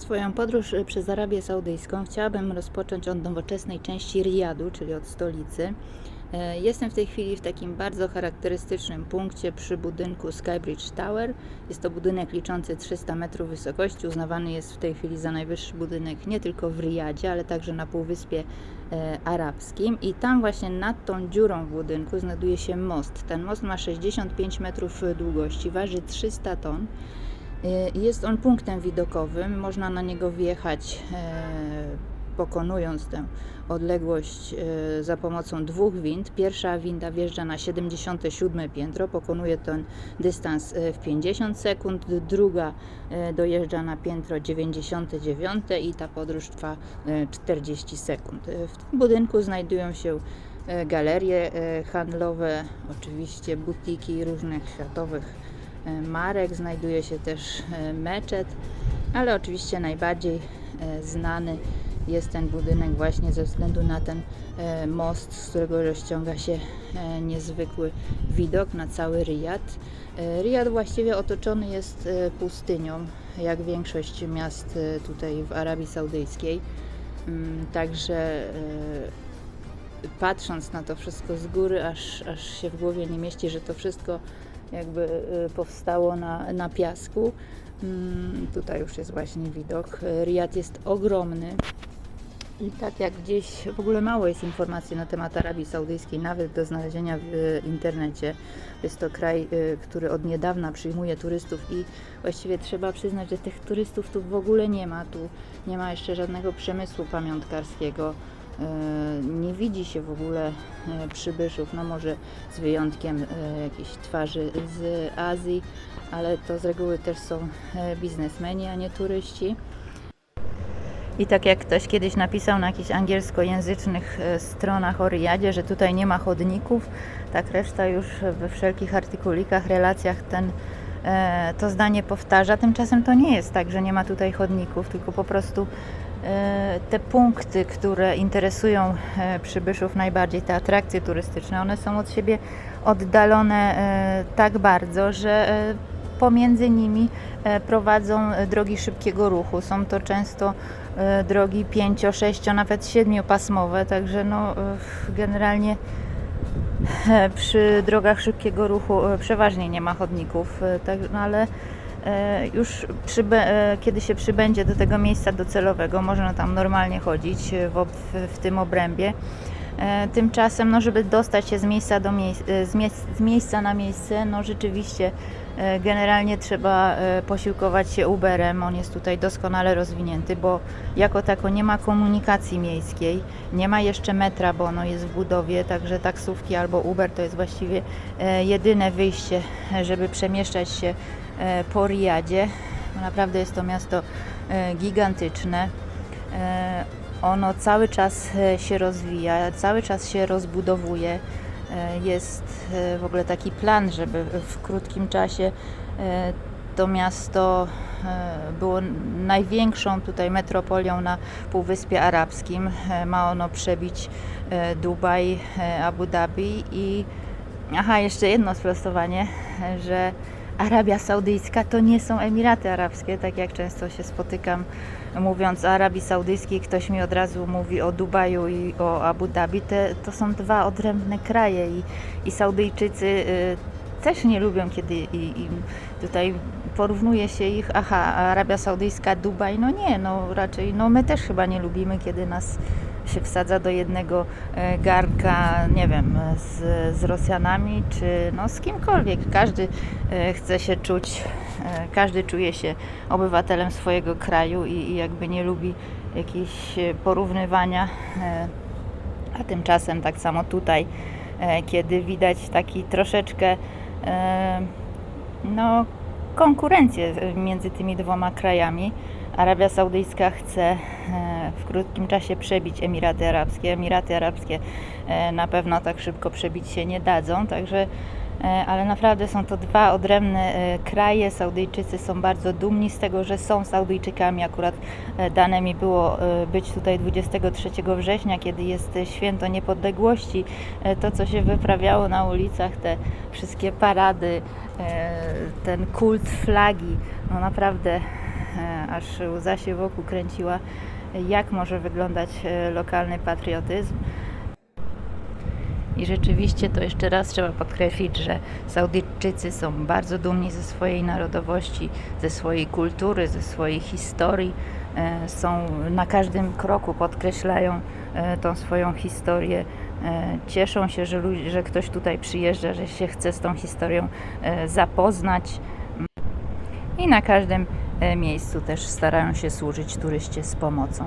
Swoją podróż y, przez Arabię Saudyjską chciałabym rozpocząć od nowoczesnej części Riyadu, czyli od stolicy. E, Jestem w tej chwili w takim bardzo charakterystycznym punkcie przy budynku Skybridge Tower. Jest to budynek liczący 300 metrów wysokości. Uznawany jest w tej chwili za najwyższy budynek nie tylko w Riyadzie, ale także na Półwyspie e, Arabskim. I tam właśnie nad tą dziurą w budynku znajduje się most. Ten most ma 65 metrów długości, waży 300 ton. Y, Jest on punktem widokowym, można na niego wjechać e, pokonując tę odległość e, za pomocą dwóch wind. Pierwsza winda wjeżdża na 77 piętro, pokonuje ten dystans e, w 50 sekund, druga dojeżdża na piętro 99 i ta podróż trwa e, 40 sekund. W tym budynku znajdują się galerie handlowe, oczywiście butiki różnych światowych marek, znajduje się też e, meczet, ale oczywiście najbardziej e, znany jest ten budynek właśnie ze względu na ten e, most, z którego rozciąga się e, niezwykły widok na cały Riyad. E, Riyad właściwie otoczony jest e, pustynią, jak większość miast e, tutaj w Arabii Saudyjskiej. Mm, Także e, patrząc na to wszystko z góry, aż, aż się w głowie nie mieści, że to wszystko jakby y, powstało na, na piasku. Mm, Tutaj już jest właśnie widok. Riyad jest ogromny. I tak jak gdzieś w ogóle mało jest informacji na temat Arabii Saudyjskiej, nawet do znalezienia w y, internecie. Jest to kraj, y, który od niedawna przyjmuje turystów i właściwie trzeba przyznać, że tych turystów tu w ogóle nie ma. Tu nie ma jeszcze żadnego przemysłu pamiątkarskiego. E, Nie widzi się w ogóle e, przybyszów, no może z wyjątkiem e, jakichś twarzy z Azji, ale to z reguły też są biznesmeni, a nie turyści. I tak jak ktoś kiedyś napisał na jakichś angielskojęzycznych stronach o Riyadzie, że tutaj nie ma chodników, tak reszta już we wszelkich artykulikach, relacjach ten, to zdanie powtarza. Tymczasem to nie jest tak, że nie ma tutaj chodników, tylko po prostu te punkty, które interesują e, przybyszów najbardziej, te atrakcje turystyczne, one są od siebie oddalone e, tak bardzo, że e, pomiędzy nimi e, prowadzą e, drogi szybkiego ruchu. Są to często e, drogi pięcio, sześcio, nawet siedmiopasmowe, także no, e, generalnie e, przy drogach szybkiego ruchu e, przeważnie nie ma chodników, e, tak, no ale e, już przybę, e, kiedy się przybędzie do tego miejsca docelowego, można tam normalnie chodzić e, w, w, w tym obrębie. E, Tymczasem, no, żeby dostać się z miejsca, do miejsc, e, z, z miejsca na miejsce, no rzeczywiście e, generalnie trzeba e, posiłkować się Uberem. On jest tutaj doskonale rozwinięty, bo jako tako nie ma komunikacji miejskiej, nie ma jeszcze metra, bo ono jest w budowie, także taksówki albo Uber to jest właściwie e, jedyne wyjście, e, żeby przemieszczać się e, po Riyadzie. Naprawdę jest to miasto e, gigantyczne. E, Ono cały czas e, się rozwija, cały czas się rozbudowuje. E, Jest e, w ogóle taki plan, żeby w krótkim czasie e, to miasto było największą tutaj metropolią na Półwyspie Arabskim. Ma ono przebić Dubaj, Abu Dhabi i aha, jeszcze jedno sprostowanie, że Arabia Saudyjska to nie są Emiraty Arabskie, tak jak często się spotykam mówiąc o Arabii Saudyjskiej, ktoś mi od razu mówi o Dubaju i o Abu Dhabi. Te, to są dwa odrębne kraje i, i Saudyjczycy y, też nie lubią, kiedy i, i tutaj porównuje się ich, aha, Arabia Saudyjska, Dubaj, no nie, no raczej, no my też chyba nie lubimy, kiedy nas się wsadza do jednego e, garnka, nie wiem, z, z Rosjanami, czy no z kimkolwiek. Każdy e, chce się czuć, e, każdy czuje się obywatelem swojego kraju i, i jakby nie lubi jakichś porównywania. A tymczasem tak samo tutaj, kiedy widać taki troszeczkę no, konkurencję między tymi dwoma krajami. Arabia Saudyjska chce e, w krótkim czasie przebić Emiraty Arabskie. Emiraty Arabskie e, na pewno tak szybko przebić się nie dadzą, także e, ale naprawdę są to dwa odrębne kraje. Saudyjczycy są bardzo dumni z tego, że są Saudyjczykami. Akurat dane mi było być tutaj 23 września, kiedy jest święto niepodległości. To, co się wyprawiało na ulicach, te wszystkie parady, ten kult flagi, no naprawdę aż łza się wokół kręciła, jak może wyglądać e, lokalny patriotyzm. I rzeczywiście to jeszcze raz trzeba podkreślić, że Saudyjczycy są bardzo dumni ze swojej narodowości, ze swojej kultury, ze swojej historii. E, Są na każdym kroku podkreślają e, tą swoją historię. E, Cieszą się, że, że ktoś tutaj przyjeżdża, że się chce z tą historią e, zapoznać. I na każdym e, miejscu też starają się służyć turyście z pomocą.